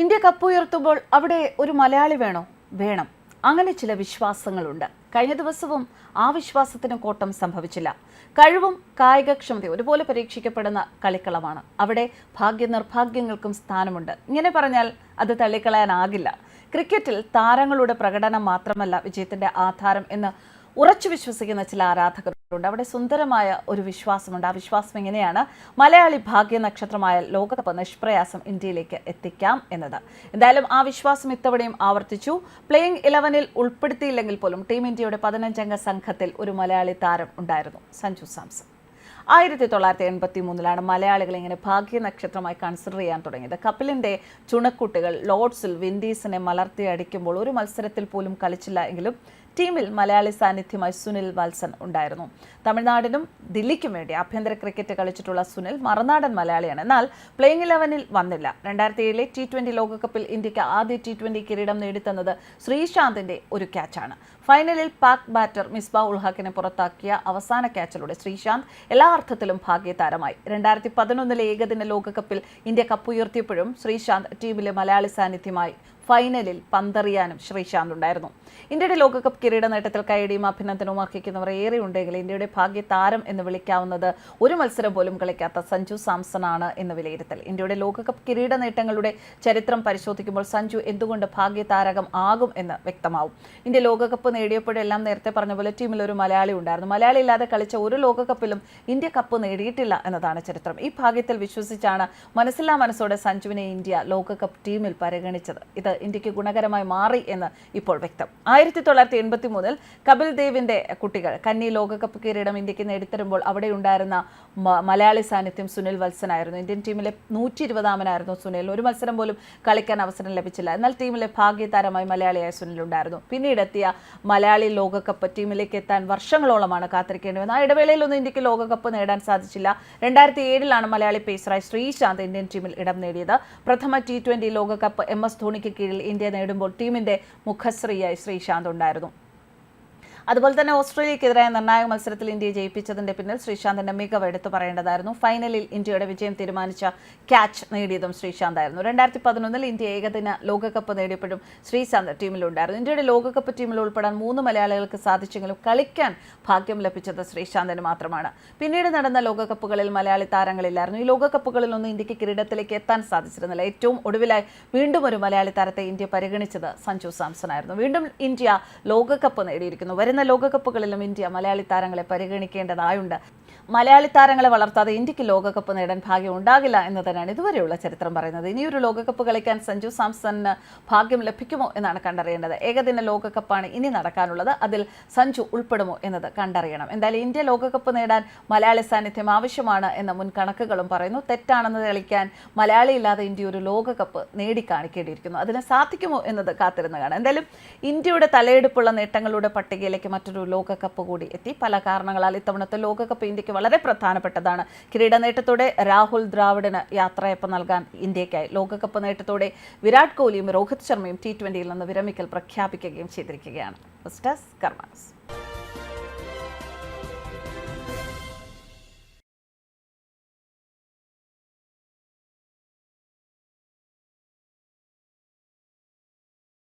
India cup ഉയർത്തുമ്പോൾ അവിടെ ഒരു മലയാളി വേണോ? വേണം. അങ്ങനെ ചില വിശ്വാസങ്ങളുണ്ട്. കഴിഞ്ഞ ദിവസവും ആ വിശ്വാസത്തിന് കോട്ടം സംഭവിച്ചില്ല. കഴിവും കായികക്ഷമതയും ഒരുപോലെ പരീക്ഷിക്കപ്പെടുന്ന കളിക്കളമാണ്. അവിടെ ഭാഗ്യ നിർഭാഗ്യങ്ങൾക്കും സ്ഥാനമുണ്ട്. ഇങ്ങനെ പറഞ്ഞാൽ അത് തള്ളിക്കളയാനാകില്ല. ക്രിക്കറ്റിൽ താരങ്ങളുടെ പ്രകടനം മാത്രമല്ല വിജയത്തിന്റെ ആധാരം എന്ന് ഉറച്ചു വിശ്വസിക്കുന്ന ചില ആരാധകരുണ്ട് അവിടെ സുന്ദരമായ ഒരു വിശ്വാസമുണ്ട്. ആ വിശ്വാസം എങ്ങനെയാണ്? മലയാളി ഭാഗ്യ നക്ഷത്രമായ ലോകകപ്പ് നിഷ്പ്രയാസം ഇന്ത്യയിലേക്ക് എത്തിക്കാം എന്നത്. എന്തായാലും ആ വിശ്വാസം ഇത്തവണയും ആവർത്തിച്ചു. പ്ലേയിങ് ഇലവനിൽ ഉൾപ്പെടുത്തിയില്ലെങ്കിൽ പോലും ടീം ഇന്ത്യയുടെ പതിനഞ്ചംഗ സംഘത്തിൽ ഒരു മലയാളി താരം ഉണ്ടായിരുന്നു. സഞ്ജു സാംസൺ. ആയിരത്തി തൊള്ളായിരത്തി എൺപത്തി മൂന്നിലാണ് മലയാളികൾ ഇങ്ങനെ ഭാഗ്യ നക്ഷത്രമായി കൺസിഡർ ചെയ്യാൻ തുടങ്ങിയത്. കപിലിന്റെ ചുണക്കുട്ടികൾ ലോർഡ്സിൽ വിൻഡീസിനെ മലർത്തി അടിക്കുമ്പോൾ ഒരു മത്സരത്തിൽ പോലും കളിച്ചില്ല എങ്കിലും ടീമിൽ മലയാളി സാന്നിധ്യമായി സുനിൽ വത്സൻ ഉണ്ടായിരുന്നു. തമിഴ്നാടിനും ദില്ലിക്കും വേണ്ടി ആഭ്യന്തര ക്രിക്കറ്റ് കളിച്ചിട്ടുള്ള സുനിൽ മറുനാടൻ മലയാളിയാണ്. എന്നാൽ പ്ലേയിങ് ഇലവനിൽ വന്നില്ല. രണ്ടായിരത്തി ഏഴിലെ ടി ട്വന്റി ലോകകപ്പിൽ ഇന്ത്യയ്ക്ക് ആദ്യ ടി ട്വന്റി കിരീടം നേടിത്തന്നത് ശ്രീശാന്തിന്റെ ഒരു ക്യാച്ചാണ്. ഫൈനലിൽ പാക് ബാറ്റർ മിസ്ബാ ഉൾഹാക്കിനെ പുറത്താക്കിയ അവസാന ക്യാച്ചിലൂടെ ശ്രീശാന്ത് എല്ലാ അർത്ഥത്തിലും ഭാഗ്യതാരമായി. രണ്ടായിരത്തി പതിനൊന്നിലെ ഏകദിന ലോകകപ്പിൽ ഇന്ത്യ കപ്പുയർത്തിയപ്പോഴും ശ്രീശാന്ത് ടീമിലെ മലയാളി സാന്നിധ്യമായി ഫൈനലിൽ പന്തറിയാനും ശ്രീശാന്ത് ഉണ്ടായിരുന്നു. ഇന്ത്യയുടെ ലോകകപ്പ് കിരീട നേട്ടത്തിൽ കൈയടിയും അഭിനന്ദനവും അർഹിക്കുന്നവർ ഏറെ ഉണ്ടെങ്കിൽ ഇന്ത്യയുടെ ഭാഗ്യ താരം എന്ന് വിളിക്കാവുന്നത് ഒരു മത്സരം പോലും കളിക്കാത്ത സഞ്ജു സാംസൺ ആണ് എന്ന് വിലയിരുത്തൽ. ഇന്ത്യയുടെ ലോകകപ്പ് കിരീട നേട്ടങ്ങളുടെ ചരിത്രം പരിശോധിക്കുമ്പോൾ സഞ്ജു എന്തുകൊണ്ട് ഭാഗ്യ താരകം ആകും എന്ന് വ്യക്തമാവും. ഇന്ത്യ ലോകകപ്പ് നേടിയപ്പോഴെല്ലാം നേരത്തെ പറഞ്ഞ പോലെ ടീമിൽ ഒരു മലയാളി ഉണ്ടായിരുന്നു. മലയാളി ഇല്ലാതെ കളിച്ച ഒരു ലോകകപ്പിലും ഇന്ത്യ കപ്പ് നേടിയിട്ടില്ല എന്നതാണ് ചരിത്രം. ഈ ഭാഗ്യത്തിൽ വിശ്വസിച്ചാണ് മനസ്സില്ലാ മനസ്സോടെ സഞ്ജുവിനെ ഇന്ത്യ ലോകകപ്പ് ടീമിൽ പരിഗണിച്ചത്. ഇത് ഇന്ത്യയ്ക്ക് ഗുണകരമായി മാറി എന്ന് ഇപ്പോൾ വ്യക്തം. ആയിരത്തി തൊള്ളായിരത്തി എൺപത്തി മൂന്നിൽ കപിൽ ദേവിന്റെ കുട്ടികൾ കന്നി ലോകകപ്പ് കിരീടം ഇന്ത്യയ്ക്ക് നേടിത്തരുമ്പോൾ അവിടെ ഉണ്ടായിരുന്ന മലയാളി സാന്നിധ്യം സുനിൽ വത്സനായിരുന്നു. ഇന്ത്യൻ ടീമിലെ നൂറ്റി ഇരുപതാമനായിരുന്നു സുനിൽ. ഒരു മത്സരം പോലും കളിക്കാൻ അവസരം ലഭിച്ചില്ല. എന്നാൽ ടീമിലെ ഭാഗ്യതാരമായി മലയാളിയായ സുനിൽ ഉണ്ടായിരുന്നു. പിന്നീട് എത്തിയ മലയാളി ലോകകപ്പ് ടീമിലേക്ക് എത്താൻ വർഷങ്ങളോളമാണ് കാത്തിരിക്കേണ്ടി വന്നത് ആ ഇടവേളയിലൊന്നും ഇന്ത്യയ്ക്ക് ലോകകപ്പ് നേടാൻ സാധിച്ചില്ല. രണ്ടായിരത്തി ഏഴിലാണ് മലയാളി പേസറായി ശ്രീശാന്ത് ഇന്ത്യൻ ടീമിൽ ഇടം നേടിയത്. പ്രഥമ ടി ട്വന്റി ലോകകപ്പ് എം എസ് ധോണിക്ക് കീഴിൽ ഇന്ത്യ നേടുമ്പോൾ ടീമിന്റെ മുഖശ്രീയായി ശ്രീശാന്ത് ഉണ്ടായിരുന്നു. അതുപോലെ തന്നെ ഓസ്ട്രേലിയക്കെതിരായ നിർണായക മത്സരത്തിൽ ഇന്ത്യയെ ജയിപ്പിച്ചതിന്റെ പിന്നിൽ ശ്രീശാന്തിന്റെ മികവ് എടുത്തു പറയേണ്ടതായിരുന്നു. ഫൈനലിൽ ഇന്ത്യയുടെ വിജയം തീരുമാനിച്ച ക്യാച്ച് നേടിയതും ശ്രീശാന്തായിരുന്നു. രണ്ടായിരത്തി പതിനൊന്നിൽ ഇന്ത്യ ഏകദിന ലോകകപ്പ് നേടിയപ്പോഴും ശ്രീശാന്ത് ടീമിലുണ്ടായിരുന്നു. ഇന്ത്യയുടെ ലോകകപ്പ് ടീമിൽ ഉൾപ്പെടാൻ മൂന്ന് മലയാളികൾക്ക് സാധിച്ചെങ്കിലും കളിക്കാൻ ഭാഗ്യം ലഭിച്ചത് ശ്രീശാന്തിന് മാത്രമാണ്. പിന്നീട് നടന്ന ലോകകപ്പുകളിൽ മലയാളി താരങ്ങളില്ലായിരുന്നു. ഈ ലോകകപ്പുകളിലൊന്നും ഇന്ത്യയ്ക്ക് കിരീടത്തിലേക്ക് എത്താൻ സാധിച്ചിരുന്നില്ല. ഏറ്റവും ഒടുവിലായി വീണ്ടും ഒരു മലയാളി താരത്തെ ഇന്ത്യ പരിഗണിച്ചത് സഞ്ജു സാംസൺ ആയിരുന്നു വീണ്ടും ഇന്ത്യ ലോകകപ്പ് നേടിയിരിക്കുന്നു. വരുന്ന ലോകകപ്പുകളിലും ഇന്ത്യ മലയാളി താരങ്ങളെ പരിഗണിക്കേണ്ടതായുണ്ട്. മലയാളി താരങ്ങളെ വളർത്താതെ ഇന്ത്യയ്ക്ക് ലോകകപ്പ് നേടാൻ ഭാഗ്യം ഉണ്ടാകില്ല എന്ന് തന്നെയാണ് ഇതുവരെയുള്ള ചരിത്രം പറയുന്നത്. ഇനിയൊരു ലോകകപ്പ് കളിക്കാൻ സഞ്ജു സാംസണിന് ഭാഗ്യം ലഭിക്കുമോ എന്നാണ് കണ്ടറിയേണ്ടത്. ഏകദിന ലോകകപ്പാണ് ഇനി നടക്കാനുള്ളത്. അതിൽ സഞ്ജു ഉൾപ്പെടുമോ എന്നത് കണ്ടറിയണം. എന്തായാലും ഇന്ത്യ ലോകകപ്പ് നേടാൻ മലയാളി സാന്നിധ്യം ആവശ്യമാണ് എന്ന മുൻ കണക്കുകളും പറയുന്നു. തെറ്റാണെന്ന് തെളിക്കാൻ മലയാളി ഇല്ലാതെ ഇന്ത്യ ഒരു ലോകകപ്പ് നേടിക്കാണിക്കേണ്ടിയിരിക്കുന്നു. അതിന് സാധിക്കുമോ എന്നത് കാത്തിരുന്ന് കാണാം. എന്തായാലും ഇന്ത്യയുടെ തലയെടുപ്പുള്ള നേട്ടങ്ങളുടെ പട്ടികയിലേക്ക് മറ്റൊരു ലോകകപ്പ് കൂടി എത്തി. പല കാരണങ്ങളാൽ ഇത്തവണത്തെ ലോകകപ്പ് ഇന്ത്യയ്ക്ക് വളരെ പ്രധാനപ്പെട്ടതാണ്. കിരീട നേട്ടത്തോടെ രാഹുൽ ദ്രാവിഡിന് യാത്രയപ്പ് നൽകാൻ ഇന്ത്യക്കായി ലോകകപ്പ് നേട്ടത്തോടെ വിരാട് കോഹ്ലിയും രോഹിത് ശർമ്മയും ടി ട്വന്റിയിൽ നിന്ന് വിരമിക്കൽ പ്രഖ്യാപിക്കുകയും ചെയ്തിരിക്കുകയാണ്. കർമാസ്